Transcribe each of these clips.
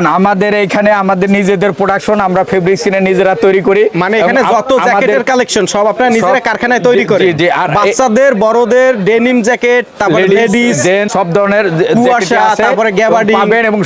আমাদের এখানে আমাদের নিজেদের প্রোডাকশন আমরা ফেব্রিক সিনে নিজেরা তৈরি করি। মানে এখানে যত জ্যাকেটের কালেকশন সব আপনারা নিজেরা কারখানায় তৈরি জি, করে জি, জি, আর বাচ্চাদের বড়দের ডেনিম জ্যাকেট তারপরে লেডিস সব ধরনের কুয়াশা, আছে। তারপরে এবং পাবেন এবং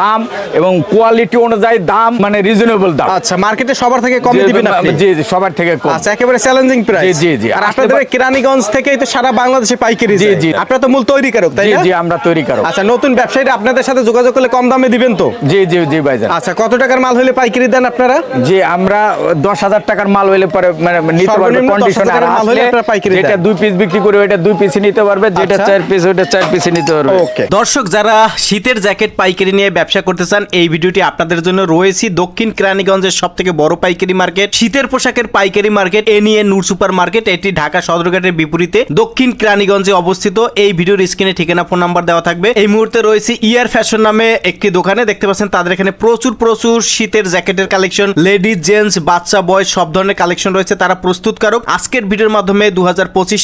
দাম এবং কোয়ালিটি অনুযায়ী দাম মানে রিজনেবল দাম। আচ্ছা মার্কেটে সবার থেকে কম দিবেন আপনি? জি জি সবার থেকে কম। আচ্ছা একেবারে চ্যালেঞ্জিং প্রাইস জি, জি, জি। আর আপনাদের কেরানীগঞ্জ থেকেই তো সারা বাংলাদেশে পাইকারি জি, জি। আপনারা তো মূল তৈরি তৈরিকারক তাই জি না? জি আমরা তৈরি করো আচ্ছা নতুন ব্যবসায়ীরা আপনাদের সাথে যোগাযোগ করলে কম দামে দিবেন তো? জি জি জি ভাইজান। আচ্ছা কত টাকার মাল হলে পাইকারি দেন আপনারা? জি আমরা দশ হাজার টাকার মাল হইলে পরে মানে নিতে পারবে। সর্বনিম্ন 10,000 কন্ডিশনে আর হলে আসলে পাইকারি যেটা দুই পিস বিক্রি করে ওইটা দুই পিসই নিতে পারবে। যেটা আচ্ছা। চার পিস ওইটা চার পিসই নিতে পারবে। ওকে। দর্শক যারা শীতের জ্যাকেট পাইকারি নিয়ে ব্যবসা করতে চান এই ভিডিওটি আপনাদের জন্য রয়েছে। দক্ষিণ কেরানীগঞ্জের সব থেকে বড় পাইকারি মার্কেট শীতের পোশাকের পাইকারি মার্কেট এ নিয়ে নূর সুপার মার্কেট এটি ঢাকা সদরঘাটের বিপরীতে। দক্ষিণ কেরানীগঞ্জে অবস্থিত এই ভিডিওর স্ক্রিনে ঠিকানা ফোন নাম্বার দেওয়া থাকবে। এই মুহূর্তে রয়েছে ইয়ার ফ্যাশন নামে একটি দোকানে দেখতে পাচ্ছেন তাদের এখানে প্রচুর প্রচুর শীতের জ্যাকেটের কালেকশন। লেডিজ জেন্টস বাচ্চা বয়স সব ধরনের কালেকশন রয়েছে তারা প্রস্তুতকারক। আজকের ভিডিওর মাধ্যমে দু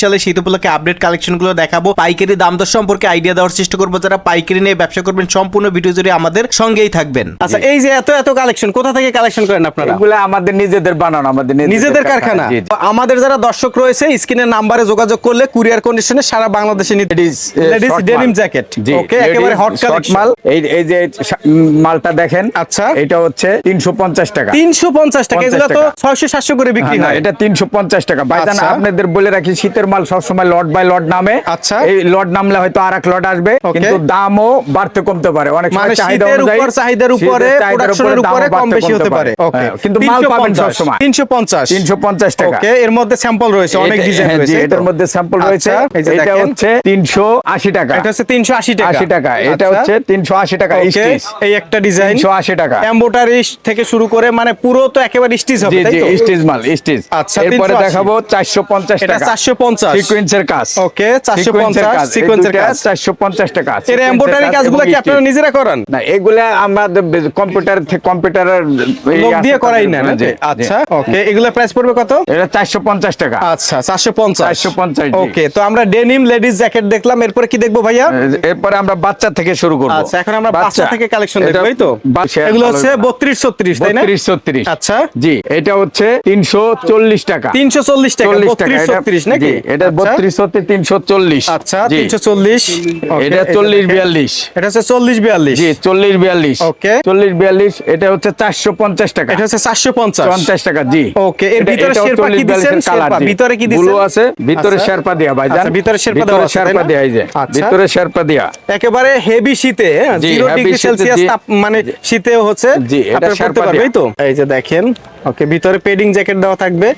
সালে শীত উপলক্ষে আপডেট কালেকশনগুলো দেখাবো। পাইকারি দাম দর সম্পর্কে আইডিয়া দেওয়ার চেষ্টা করব। যারা পাইকারি নিয়ে ব্যবসা করবেন সম্পূর্ণ ভিডিও জুড়ে আমাদের সঙ্গেই থাকবেন। আচ্ছা এই যে এত এত কালেকশন কোথা থেকে কালেকশন করেন আপনারা? এগুলো আমাদের নিজেদের বানানো আমাদের নিজেদের কারখানা। আমাদের যারা দর্শক রয়েছে স্ক্রিনের নাম্বারে যোগাযোগ করলে কুরিয়ার কন্ডিশনে সারা বাংলাদেশে নিতে লেডিস ডেনিম জ্যাকেট ওকে একেবারে হট কালেকশন মাল। এই এই যে মালটা দেখেন আচ্ছা। এটা হচ্ছে তিনশো পঞ্চাশ টাকা। তিনশো পঞ্চাশ টাকা এগুলো তো ছয়শো সাতশো করে বিক্রি হ্যাঁ, হয়। এটা তিনশো পঞ্চাশ টাকা। ভাইজান আচ্ছা। আপনাদের বলে রাখি শীতের মাল সবসময় লট বাই লট নামে। আচ্ছা। এই লট নামলে হয়তো আর এক লট আসবে কিন্তু দামও বাড়তে কমতে পারে। অনেক মানে চাহিদা অনুযায়ী চাহিদার উপরে প্রোডাকশনের উপরে কম বেশি হতে পারে। হ্যাঁ, কিন্তু মাল পাবেন সবসময়। তিনশো পঞ্চাশ। তিনশো পঞ্চাশ টাকা। ওকে এর মধ্যে স্যাম্পল রয়েছে অনেক ডিজাইন হ্যাঁ, রয়েছে। জি, এই তো? এটার মধ্যে স্যাম্পল রয়েছে। আচ্ছা, এটা হচ্ছে টাকা। এটা হচ্ছে তিনশো আশি টাকা। আশি টাকা। এটা। হচ্ছে তিনশো আশি টাকা এই একটা ডিজাইন তিনশো আশি টাকা। এম্বোটারি থেকে শুরু করে মানে পুরো তো একেবারে স্টিচ হবে তাই তো? স্টিচ মাল স্টিচ আচ্ছা, এরপরে দেখাবো চারশো পঞ্চাশ এটা টাকা। 450 সিকোয়েন্সের কাজ। ওকে, 450 সিকোয়েন্সের কাজ। সিকোয়েন্সের কাজ। চারশো পঞ্চাশ টাকা এর এম্বোটারি কাজগুলো কি আপনারা নিজেরা করান? না এগুলা আমাদের কম্পিউটার থেকে কম্পিউটারের লোক দিয়ে করাই না? আচ্ছা ওকে এগুলো প্রাইস পড়বে কত? এটা চারশো পঞ্চাশ টাকা। আচ্ছা চারশো পঞ্চাশ। 450 জি। ওকে তো আমরা ডেনিম লেডিস জ্যাকেট দেখলাম এরপরে কি দেখব ভাইয়া? এরপরে আমরা বাচ্চা থেকে শুরু করব। আচ্ছা এখন আমরা বাচ্চা থেকে কালেকশন দেখব। এই তো। এগুলো হচ্ছে বত্রিশ ছত্রিশ তাই না? বত্রিশ ছত্রিশ। আচ্ছা। জি এটা হচ্ছে তিনশো চল্লিশ টাকা। তিনশো চল্লিশ টাকা চল্লিশ টাকা বত্রিশ এটা- ছত্রিশ নাকি? এটা আচ্ছা। বত্রিশ ছত্রিশ তিনশো চল্লিশ। আচ্ছা জি। তিনশো চল্লিশ। এটা চল্লিশ বিয়াল্লিশ। এটা হচ্ছে চল্লিশ বিয়াল্লিশ। জি চল্লিশ বিয়াল্লিশ। ওকে। চল্লিশ বিয়াল্লিশ এটা হচ্ছে চারশো পঞ্চাশ টাকা। এটা হচ্ছে চারশো পঞ্চাশ। পঞ্চাশ টাকা জি। ওকে, এর ভিতরে শেরপা কি 40? 42। ভিতরে কি? ব্লু আছে ভিতরে আচ্ছা। শেরপা দেয়া ভাইজান। আচ্ছা, ভিতরে শেরপা দেওয়া শেরপা দেয়া এই যে। আচ্ছা। ভিতরে শেরপা দেয়া। একেবারে হেভি শীতে জি, জিরো ডিগ্রি সেলসিয়াস তাপ মানে শীতেও হচ্ছে জি, এটা পড়তে পারবে তো। এই যে দেখেন ওকে ভিতরে পেডিং জ্যাকেট দেওয়া থাকবে।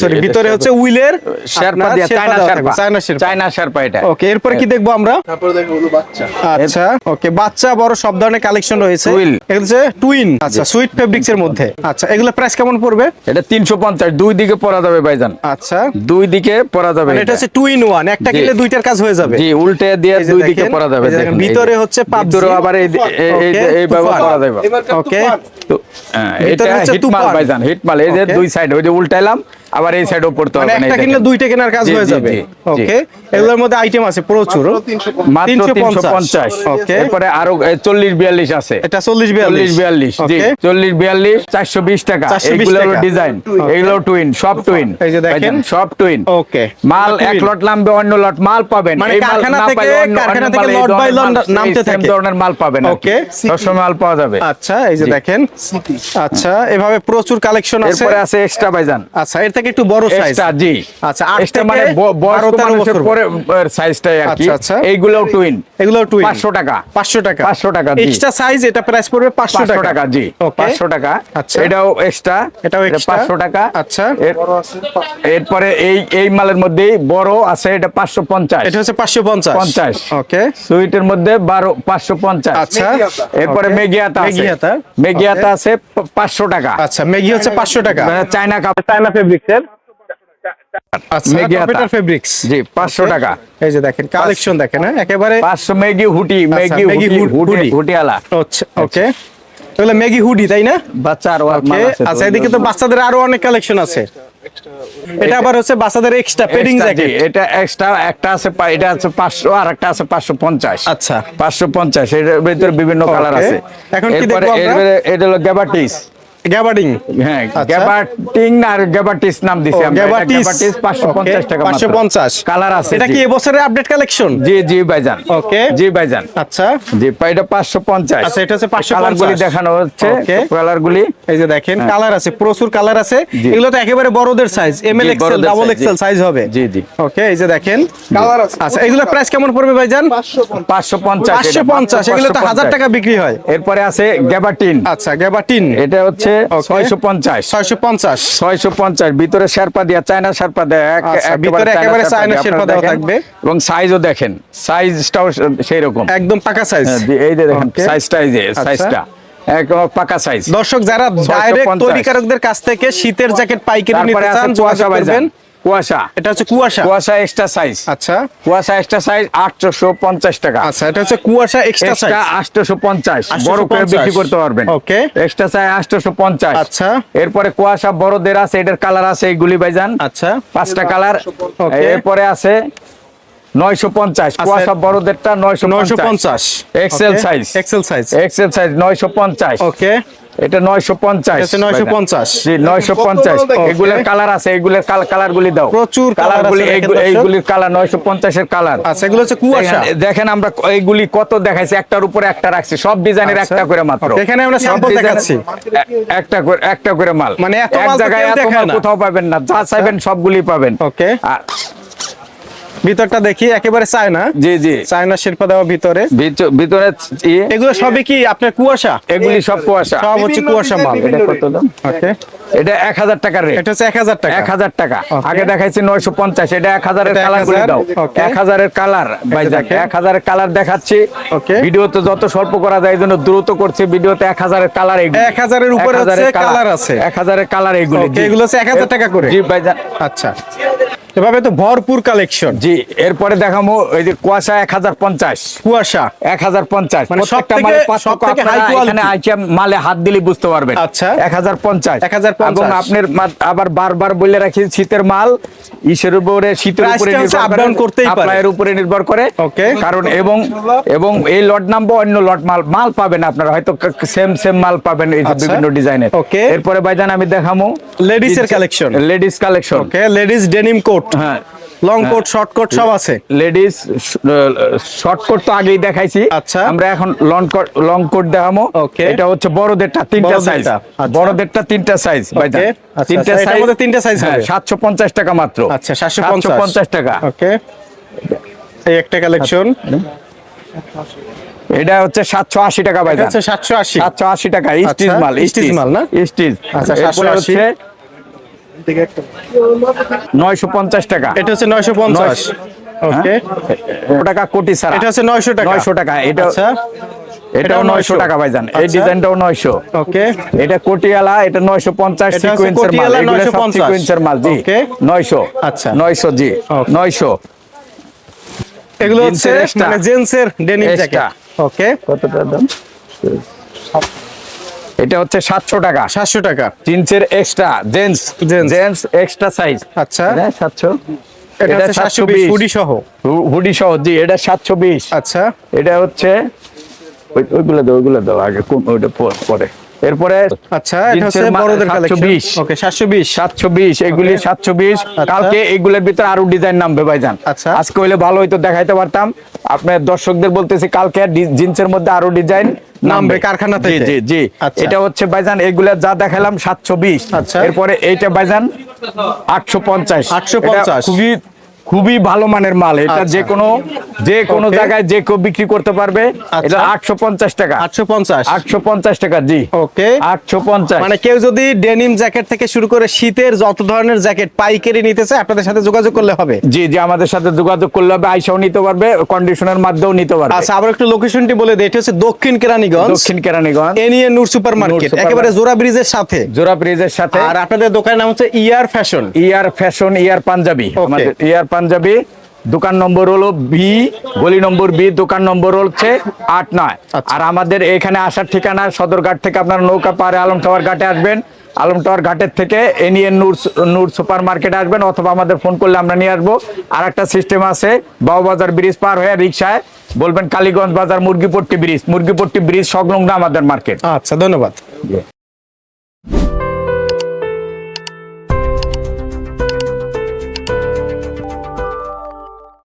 সরি ভিতরে হচ্ছে উইলের শেরপা দেয়া China sherpa China sherpa China sherpa এটা। ওকে এরপরে কি দেখব আমরা? তারপরে দেখো হলো বাচ্চা। আচ্ছা ওকে বাচ্চা বড় সব ধরনের কালেকশন রয়েছে। এগুলো হচ্ছে টুইন আচ্ছা সুইট ফেব্রিক্স এর মধ্যে। আচ্ছা এগুলো প্রাইস কেমন পড়বে? এটা তিনশো পঞ্চাশ দুই দিকে পরা যাবে ভাইজান। আচ্ছা। দুই দিকে পরা যাবে মানে এটা হচ্ছে টু ইন ওয়ান একটা। কিনলে দুইটার কাজ হয়ে যাবে। জি উল্টে দিয়ে দুই দিকে পরা যাবে। ভিতরে হচ্ছে PUBG ভিতরে আবার এই ব্যবহার করা যাবে। ওকে হ্যাঁ, এটা হিটমাল তুফান। ভাইজান হিটমাল এই যে দুই সাইড ওই যে উল্টাইলাম আবার এই সাইডও পড়তে মানে হবে একটা কিনলে দুইটা কেনার কাজ হয়ে যাবে। ওকে এগুলোর মধ্যে আইটেম আছে প্রচুর। মাত্র 350 ওকে এরপরে আরও চল্লিশ বিয়াল্লিশ আছে। এটা চল্লিশ চল্লিশ বিয়াল্লিশ বিয়াল্লিশ জি ওকে চল্লিশ বিয়াল্লিশ চারশো বিশ টাকা। 420 এইগুলো হলো ডিজাইন এগুলো টুইন সব টুইন এই যে দেখেন। সব টুইন ওকে মাল এক লট নামবে অন্য লট মাল পাবেন। মানে এই মাল কারখানা না থেকে- কারখানা ধরনের lot মাল- নামতে থাকে। ধরনের মাল পাবেন Okay. সবসময় মাল পাওয়া যাবে। আচ্ছা এই যে দেখেন। আচ্ছা এভাবে প্রচুর কালেকশন আছে। এরপরে আছে এক্সট্রা ভাইজান। আচ্ছা এর থেকে একটু বড় সাইজ এক্সট্রা জি। আচ্ছা, এক্সট্রা মানে বয়স্ক মানুষের পরে সাইজটাই আর কি। আচ্ছা। এইগুলোও টুইন টুইন 500 টাকা। 500 টাকা। 500 টাকা, জি। এক্সট্রা সাইজ এটা প্রাইস পড়বে 500 পাঁচশো টাকা। টাকা জি। ওকে পাঁচশো টাকা। আচ্ছা। এটাও এক্সট্রা এটাও extra। পাঁচশো টাকা। আচ্ছা। এর- এরপরে এই এই মালের মধ্যে বড় আছে এটা পাঁচশো পঞ্চাশ। এটা হচ্ছে 550 পঞ্চাশ। ওকে সুইটের মধ্যে বারো পাঁচশো পঞ্চাশ। আচ্ছা। এরপরে. মেগিয়াতা আছে। মেগিয়াতা। মেগিয়াতা আছে প- পাঁচশো টাকা। আচ্ছা ম্যাগি হচ্ছে 500 টাকা। চায়না কাপড় চায়না ফেব্রিক্সের মেগিয়াতা। কম্পিউটার ফেব্রিক্স জি পাঁচশো টাকা। এই যে দেখেন কালেকশন দেখেন হ্যাঁ? একেবারে পাঁচশো মেগি হুটি মেগি হুটি হুড- হুটি হুডি। হুটিয়ালা আচ্ছা ওকে তাহলে ম্যাগি হুডি তাই না? বাচ্চা আর আচ্ছা এদিকে তো বাচ্চাদের আরও অনেক কালেকশন আছে। এটা আবার হচ্ছে বাচ্চাদের এক্সট্রা পেডিং জ্যাকেট এটা এক্সট্রা একটা আছে এটা আছে পাঁচশো আর একটা আছে পাঁচশো পঞ্চাশ। আচ্ছা। পাঁচশো পঞ্চাশ এটার ভিতরে বিভিন্ন কালার আছে। এখন কি দেখব আমরা? এটা হলো গ্যাবাটিস গ্যাবার্ডিং হ্যাঁ আচ্ছা। গ্যাবাটিং আর গ্যাবাটিস নাম দিছি আমরা। গ্যাবাটিস। গ্যাবাটিস পাঁচশো পঞ্চাশ 550 কালার আছে এটা কি জি। আপডেট কালেকশন জি জি ভাইজান। Okay. জি ভাইজান। আচ্ছা। জি এটা আচ্ছা, এটা হচ্ছে 550 কালার গুলি দেখানো হচ্ছে কালার গুলি। এই যে দেখেন হ্যাঁ। কালার আছে প্রচুর কালার আছে। এগুলো তো একেবারে বড়দের size M L XL double XL size হবে। জি, জি। ওকে এই যে দেখেন। কালার আছে। আচ্ছা এগুলো প্রাইস কেমন পড়বে ভাইজান? পাঁচশো পঞ্চাশ। পাঁচশো পঞ্চাশ এগুলো তো হাজার টাকা বিক্রি হয়। এরপরে আছে গ্যাবাটিন আচ্ছা গ্যাবাটিন এটা হচ্ছে Okay. ছয়শো পঞ্চাশ। ছয়শো পঞ্চাশ। ছয়শো পঞ্চাশ। ভিতরে শেরপা দিয়া চায়না শেরপা দেয় আচ্ছা, একেবারে ভিতরে একেবারে চায়না শেরপা দেওয়া দেখেন। থাকবে। এবং সাইজও দেখেন। সাইজটাও সেই রকম একদম পাকা সাইজ এই যে দেখেন সাইজটা এই যে আচ্ছা। সাইজটা পাকা সাইজ দর্শক যারা 650 ডাইরেক্ট তৈরিকারকদের কাছ থেকে শীতের জ্যাকেট পাইকারি নিতে চান কুয়াশা যোগাযোগ করবেন। কুয়াশা। এটা হচ্ছে কুয়াশা? কুয়াশা এক্সট্রা সাইজ আচ্ছা। কুয়াশা এক্সট্রা সাইজ আটশোশো পঞ্চাশ টাকা। আচ্ছা এটা হচ্ছে কুয়াশা এক্সট্রা সাইজ এক্সট্রা পঞ্চাশ 850 বড় করে বিক্রি করতে পারবেন। Okay. এক্সট্রা সাইজ আটশোশো পঞ্চাশ আচ্ছা। এরপরে কুয়াশা বড়দের আছে এটার কালার আছে এইগুলি ভাইজান। আচ্ছা। পাঁচটা কালার এরপরে আছে নয়শো পঞ্চাশ কুয়াশা বড়দেরটা নয়শো নয়শো পঞ্চাশ XL size XL size XL size নয়শো পঞ্চাশ ওকে এটা নয়শো পঞ্চাশ এটা হচ্ছে 950 জি নয়শো পঞ্চাশ। Okay. এগুলোর কালার আছে এগুলোর কালার গুলি দাও। প্রচুর কালার গুলি। এইগুলির কালার নয়শো পঞ্চাশের কালার আচ্ছা এগুলো হচ্ছে কুয়াশা। দেখেন- আমরা এইগুলি কত দেখাইছি একটার উপরে একটা রাখছি সব ডিজাইনের আচ্ছা। একটা করে মাত্র। এখানে আমরা ডিজাইনের দেখাচ্ছি। একটা করে একটা করে মাল। মানে এক জায়গায় এত মাল কোথাও পাবেন না যা চাইবেন সবগুলি পাবেন। Okay. ভিতরটা দেখি একেবারে চায়না। জি জি। চায়না শিল্প দেওয়া ভিতরে। ভিতরে এগুলো সবই কি আপনার কুয়াশা? এগুলি সব কুয়াশা। সব হচ্ছে কুয়াশা মাল। এটা কত দাম? ওকে। এটা রেট এটা হচ্ছে টাকা। টাকা। আগে দেখাইছি এটা কালার গুলি 1000, দাও। okay. এক কালার কালার দেখাচ্ছি। Okay. ভিডিওতে যত স্বল্প করা যায় এই দ্রুত করছে। ভিডিওতে এক হাজারের কালার এইগুলি 1000 এর উপরে এক হাজারের হচ্ছে colour আছে। এক হাজারের কালার জি। এগুলো হচ্ছে 1000 টাকা করে? জি আচ্ছা। এভাবে তো ভরপুর কালেকশন জি এরপরে দেখামো এই যে কুয়াশা এক হাজার পঞ্চাশ কুয়াশা এক হাজার পঞ্চাশ মানে প্রত্যেকটা। এখানে আইটেম মালে হাত দিলে বুঝতে পারবেন আচ্ছা। এক হাজার পঞ্চাশ 1050 এবং আপনার আবার বারবার বলে রাখি শীতের মাল ইসের উপরে শীতের উপরে করতেই পারে। উপরে নির্ভর করে Okay. কারণ এবং এবং এই লট নাম্বার অন্য লট মাল মাল পাবেন আপনারা হয়তো সেম সেম মাল পাবেন এই আচ্ছা। বিভিন্ন ডিজাইনের Okay. এরপরে ভাইজান আমি দেখামো Ladies এর collection। Ladies collection okay ladies denim coat coat. হ্যাঁ। লং কোট শর্ট কোট সব আছে। লেডিস শর্ট কোট তো আগেই দেখাইছি। আচ্ছা। আমরা এখন লং কোট লং কোট দেখামো। এটা হচ্ছে বড়দেরটা তিনটা সাইজ বড়দেরটা আচ্ছা। তিনটা সাইজ আচ্ছা, আচ্ছা। তিনটা সাইজ তিনটা সাইজ হ্যাঁ, হবে। 750 টাকা মাত্র। আচ্ছা 750 টাকা। ওকে এই একটা কালেকশন এটা হচ্ছে 780 টাকা ভাই আচ্ছা 780 780 টাকা স্টিজ মাল স্টিজ মাল না? স্টিজ আচ্ছা 780 থেকে নয়শো পঞ্চাশ টাকা। এটা হচ্ছে নয়শো পঞ্চাশ। ওকে। হ্যাঁ? টাকা কোটি স্যার এটা হচ্ছে নয়শো টাকা। নয়শো টাকা। এটা এটাও আচ্ছা। নয়শো টাকা ভাইজান। এই আচ্ছা। ডিজাইনটাও এটা কোটিয়ালা এটা নয়শো পঞ্চাশ সিকুয়েন্সের মাল। সিকুয়েন্সের মাল জি। নয়শো। আচ্ছা। নয়শো জি। নয়শো। হচ্ছে মানে জেন্টসের ডেনিম জ্যাকেট ওকে। এটা হচ্ছে সাতশো টাকা। সাতশো টাকা। জিন্সের extra gents Gents। Gents extra size আচ্ছা। সাতশো। এটা হচ্ছে সাতশো বিশ। হুডি সহ হুডি সহ জি এটা সাতশো বিশ। আচ্ছা। এটা হচ্ছে ওইগুলো দাও ওইগুলো দাও আগে কোন- ওইটা পরে। এরপরে আচ্ছা এটা হচ্ছে বড়দের কালেকশন ওকে সাতশো বিশ। সাতশো বিশ এগুলি সাতশো বিশ। কালকে এগুলোর ভিতরে আরও ডিজাইন নামবে ভাইজান। আচ্ছা। আজকে হইলে ভালো হইতো দেখাইতে পারতাম। আপনার দর্শকদের বলতেছি কালকে জিন্সের মধ্যে আরও ডিজাইন নামবে কারখানা জি। জি জি আচ্ছা। এটা হচ্ছে ভাইজান এগুলা যা দেখালাম সাতশো বিশ আচ্ছা। এরপরে এইটা ভাইজান আটশো পঞ্চাশ 850 খুবই খুবই ভালো মানের মাল। এটা আচ্ছা। যে কোনো যে কোনো জায়গায় যে কেউ বিক্রি করতে পারবে আচ্ছা। এটা আটশো পঞ্চাশ টাকা। আটশো পঞ্চাশ। আটশো পঞ্চাশ টাকা জি। ওকে আটশো পঞ্চাশ। মানে কেউ যদি ডেনিম জ্যাকেট থেকে শুরু করে শীতের যত ধরনের জ্যাকেট পাইকারি নিতে চায় আপনাদের সাথে যোগাযোগ করলে হবে। জি জি আমাদের সাথে যোগাযোগ করলে হবে আইসাও নিতে পারবে কন্ডিশনের মাধ্যমেও নিতে পারবে। আচ্ছা আবার একটু লোকেশনটি বলে দিই এটা হচ্ছে দক্ষিণ কেরানীগঞ্জ। দক্ষিণ কেরানীগঞ্জ। এ নিয়ে নূর সুপার মার্কেট একেবারে জোড়া ব্রিজের সাথে। জোড়া ব্রিজের সাথে। আর আপনাদের দোকানের নাম হচ্ছে ইয়ার ফ্যাশন ইয়ার ফ্যাশন ইয়ার পাঞ্জাবি. আমাদের ইয়ার পাঞ্জাবি দোকান নম্বর হলো বি গলি নম্বর বি দোকান নম্বর হচ্ছে আট নয়। আচ্ছা। আর আমাদের এখানে আসার ঠিকানা সদরঘাট থেকে আপনার নৌকা পারে আলম টাওয়ার ঘাটে আসবেন। আলম টাওয়ার ঘাটের থেকে এনিএন নূর নূর সুপার মার্কেটে আসবেন অথবা আমাদের ফোন করলে আমরা নিয়ে আসব। আর একটা সিস্টেম আছে বাবুবাজার ব্রিজ পার হয়ে রিক্সায় বলবেন কালীগঞ্জ বাজার মুরগিপট্টি ব্রিজ মুরগিপট্টি ব্রিজ সংলগ্ন আমাদের মার্কেট আচ্ছা ধন্যবাদ।